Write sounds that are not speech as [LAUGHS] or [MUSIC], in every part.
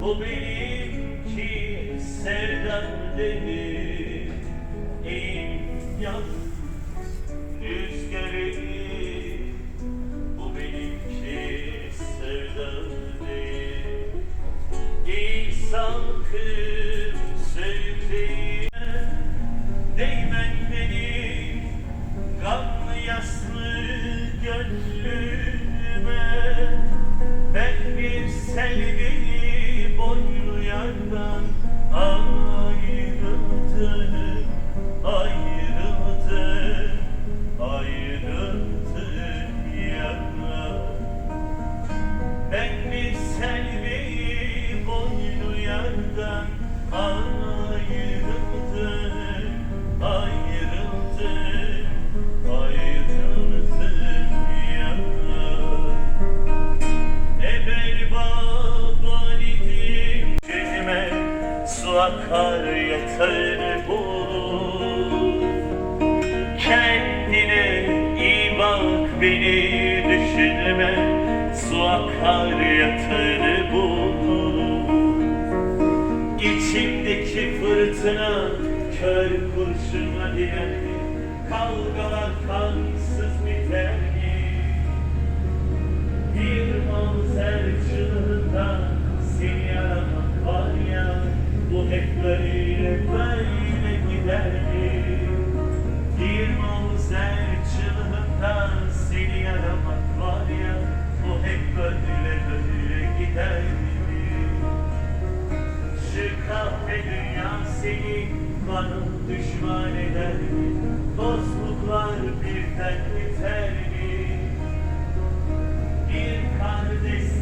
Bu benimki sevdam değil En yalnız beni düşünme Su akar yatağını bulur İçimdeki fırtına kör kurşunla direndi Kavgalar kansız biterdi Bir manzer çığlığında seni aramak var ya Bu hep böyle böyle giderdi böyle gider Şu kahve düşman eder mi? Dostluklar birden biter mi? Bir kardeş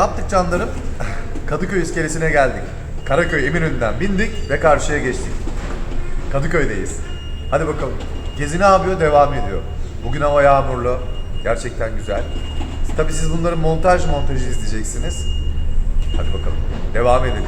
yaptık canlarım? [LAUGHS] Kadıköy iskelesine geldik. Karaköy Eminönü'nden bindik ve karşıya geçtik. Kadıköy'deyiz. Hadi bakalım. Gezi ne yapıyor? Devam ediyor. Bugün hava yağmurlu. Gerçekten güzel. Tabii siz bunların montaj montajı izleyeceksiniz. Hadi bakalım. Devam edelim.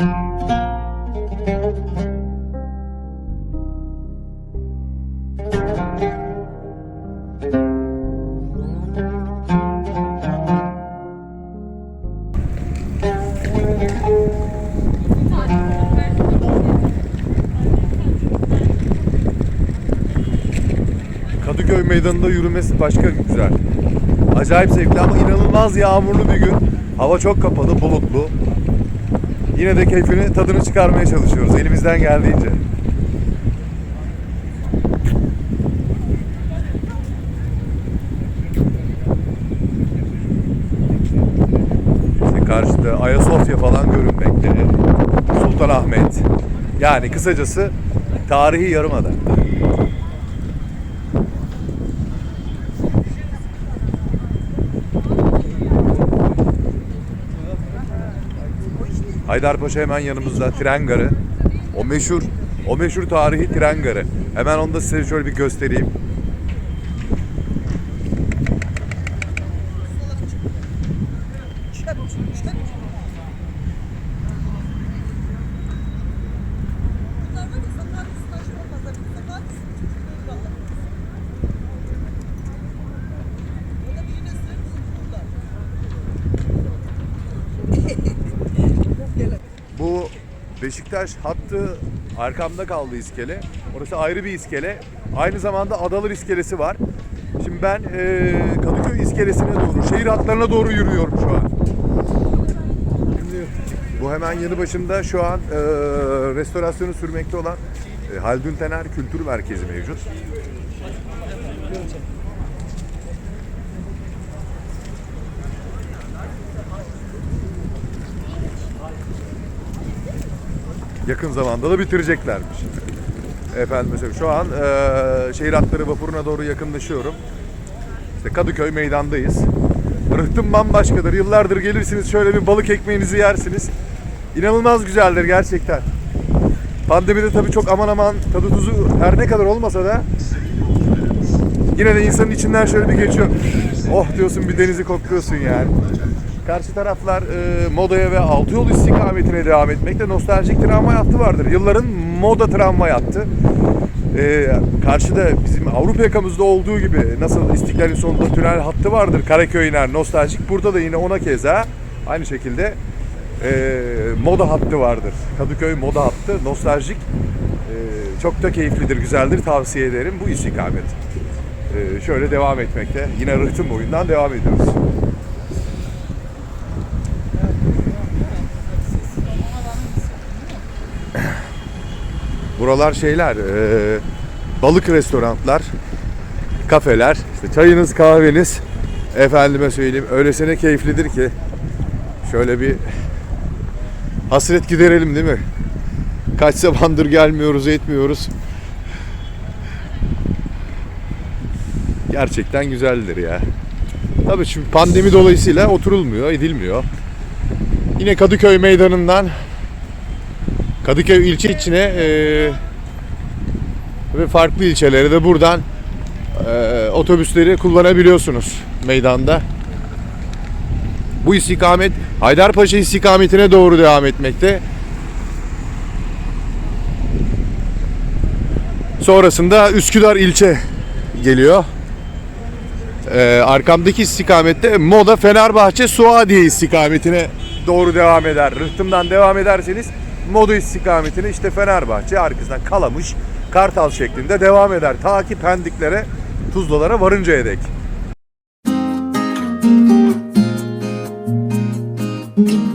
Kadıköy meydanında yürümesi başka güzel. Acayip zevkli ama inanılmaz yağmurlu bir gün. Hava çok kapalı, bulutlu. Yine de keyfini, tadını çıkarmaya çalışıyoruz elimizden geldiğince. İşte karşıda Ayasofya falan görünmekte. Sultanahmet. Yani kısacası tarihi yarımada. Haydarpaşa hemen yanımızda tren garı. O meşhur o meşhur tarihi tren garı. Hemen onu da size şöyle bir göstereyim. Bu Beşiktaş hattı arkamda kaldı iskele. Orası ayrı bir iskele. Aynı zamanda Adalar iskelesi var. Şimdi ben eee, Kadıköy iskelesine doğru, şehir hatlarına doğru yürüyorum şu an. Şimdi bu hemen yanı başında şu an eee, restorasyonu sürmekte olan e, Haldun Tener Kültür Merkezi mevcut. Yakın zamanda da bitireceklermiş. Efendim mesela şu an eee şehir hatları vapuruna doğru yakınlaşıyorum. İşte Kadıköy meydandayız. Rıhtım bambaşkadır. Yıllardır gelirsiniz şöyle bir balık ekmeğinizi yersiniz. İnanılmaz güzeldir gerçekten. Pandemide tabii çok aman aman tadı tuzu her ne kadar olmasa da yine de insanın içinden şöyle bir geçiyor. Oh diyorsun bir denizi kokluyorsun yani. Karşı taraflar e, modaya ve altı yol istikametine devam etmekte. Nostaljik tramvay hattı vardır. Yılların moda tramvay hattı. E, karşıda bizim Avrupa yakamızda olduğu gibi nasıl İstiklal'in sonunda tünel hattı vardır. Karaköy iner nostaljik. Burada da yine ona keza aynı şekilde e, moda hattı vardır. Kadıköy moda hattı nostaljik. E, çok da keyiflidir, güzeldir. Tavsiye ederim bu istikamet. E, şöyle devam etmekte. Yine rıhtım boyundan devam ediyoruz. Buralar şeyler, e, balık restoranlar, kafeler, işte çayınız, kahveniz, efendime söyleyeyim, öylesine keyiflidir ki şöyle bir hasret giderelim değil mi? Kaç zamandır gelmiyoruz, etmiyoruz. Gerçekten güzeldir ya. Tabii şimdi pandemi dolayısıyla oturulmuyor, edilmiyor. Yine Kadıköy meydanından Kadıköy ilçe içine e, ve farklı ilçelere de buradan e, otobüsleri kullanabiliyorsunuz meydanda. Bu istikamet Haydarpaşa istikametine doğru devam etmekte. Sonrasında Üsküdar ilçe geliyor. E, arkamdaki istikamette Moda Fenerbahçe Suadiye istikametine doğru devam eder. Rıhtımdan devam ederseniz Moda istikametine işte Fenerbahçe arkasından Kalamış, Kartal şeklinde devam eder. Ta ki Pendiklere, Tuzlalara varıncaya dek. Söz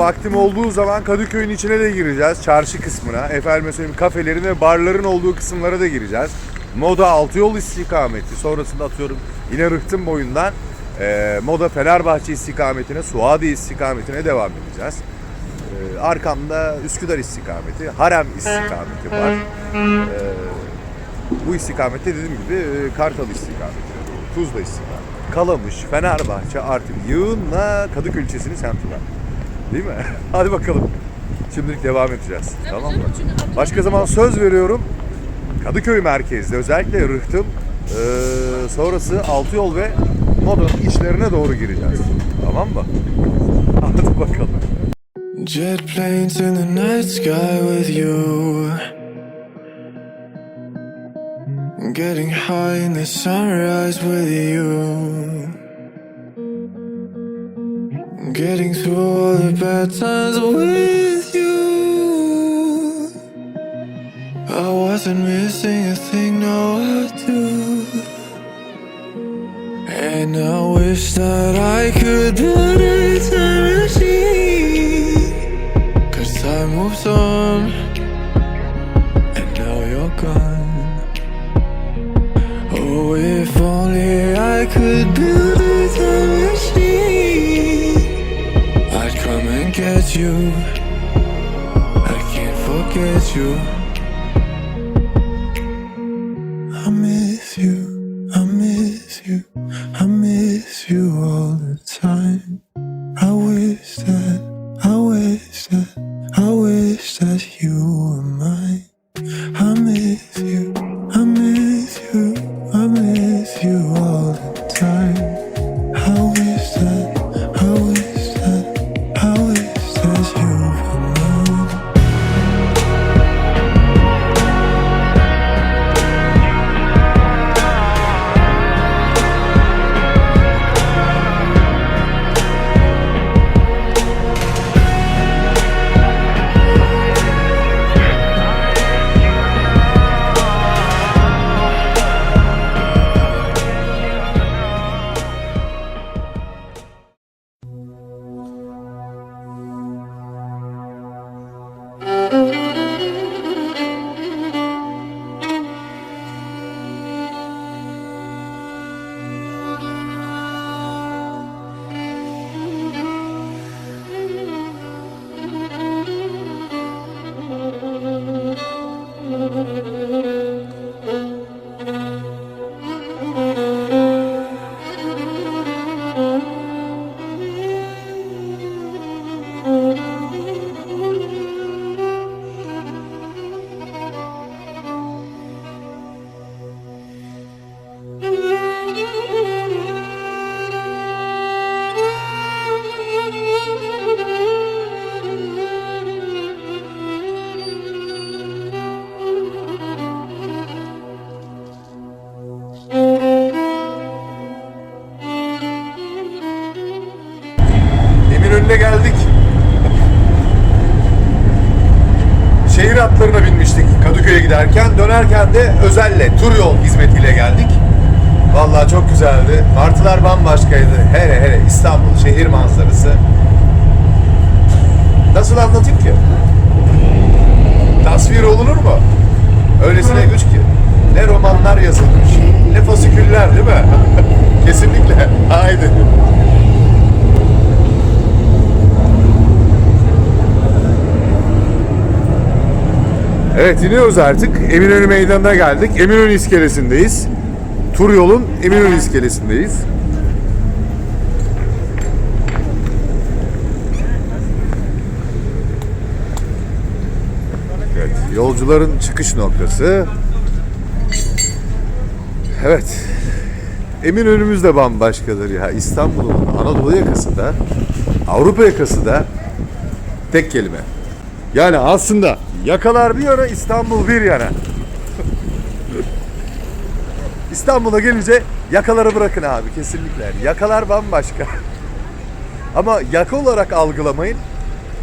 vaktim olduğu zaman Kadıköy'ün içine de gireceğiz. Çarşı kısmına. Efendim söyleyeyim kafelerin ve barların olduğu kısımlara da gireceğiz. Moda altı yol istikameti. Sonrasında atıyorum yine Rıhtım boyundan e, Moda Fenerbahçe istikametine, Suadi istikametine devam edeceğiz. E, arkamda Üsküdar istikameti, Harem istikameti var. E, bu istikamette dediğim gibi e, Kartal istikametine doğru, Tuzla istikameti. Kalamış, Fenerbahçe artık yığınla Kadıköy ilçesinin semti var. Değil mi? [LAUGHS] Hadi bakalım. Şimdilik devam edeceğiz. Tabii tamam mı? canım, Başka zaman söz veriyorum. Kadıköy merkezde özellikle Rıhtım eee, sonrası Altıyol ve Moda'nın içlerine doğru gireceğiz. Tamam mı? [LAUGHS] Hadi bakalım. Jet planes in the night sky with you. Getting high in the sunrise with you. Getting through all the bad times with you. I wasn't missing a thing, no, I do. And I wish that I could build a time machine. Cause time moves on, and now you're gone. Oh, if only I could build you. I can't forget you. I miss you, binmiştik Kadıköy'e giderken. Dönerken de Özel'le tur yol hizmetiyle geldik. Vallahi çok güzeldi. Martılar bambaşkaydı. Hele hele İstanbul şehir manzarası. Nasıl anlatayım ki? Tasvir olunur mu? Öylesine güç ki. Ne romanlar yazılmış, ne fasiküller değil mi? [LAUGHS] Kesinlikle. Haydi. Evet iniyoruz artık. Eminönü Meydanı'na geldik. Eminönü iskelesindeyiz. Tur yolun Eminönü iskelesindeyiz. Evet, yolcuların çıkış noktası. Evet. Eminönümüz de bambaşkadır ya. İstanbul'un Anadolu yakası da, Avrupa yakası da tek kelime. Yani aslında yakalar bir yana, İstanbul bir yana. İstanbul'a gelince yakaları bırakın abi kesinlikle. Yakalar bambaşka. Ama yaka olarak algılamayın.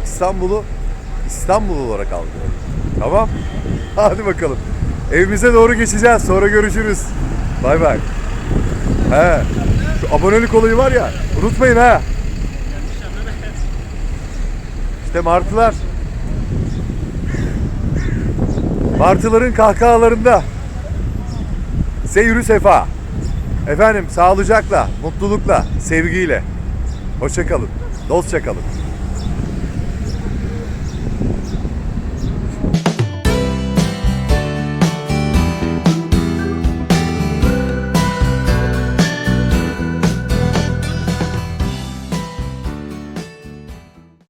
İstanbul'u İstanbul olarak algılayın. Tamam? Hadi bakalım. Evimize doğru geçeceğiz. Sonra görüşürüz. Bay bay. He. Şu abonelik olayı var ya. Unutmayın ha. İşte martılar. Martıların kahkahalarında. Seyürü sefa. Efendim sağlıcakla, mutlulukla, sevgiyle. Hoşça kalın. Dostça kalın.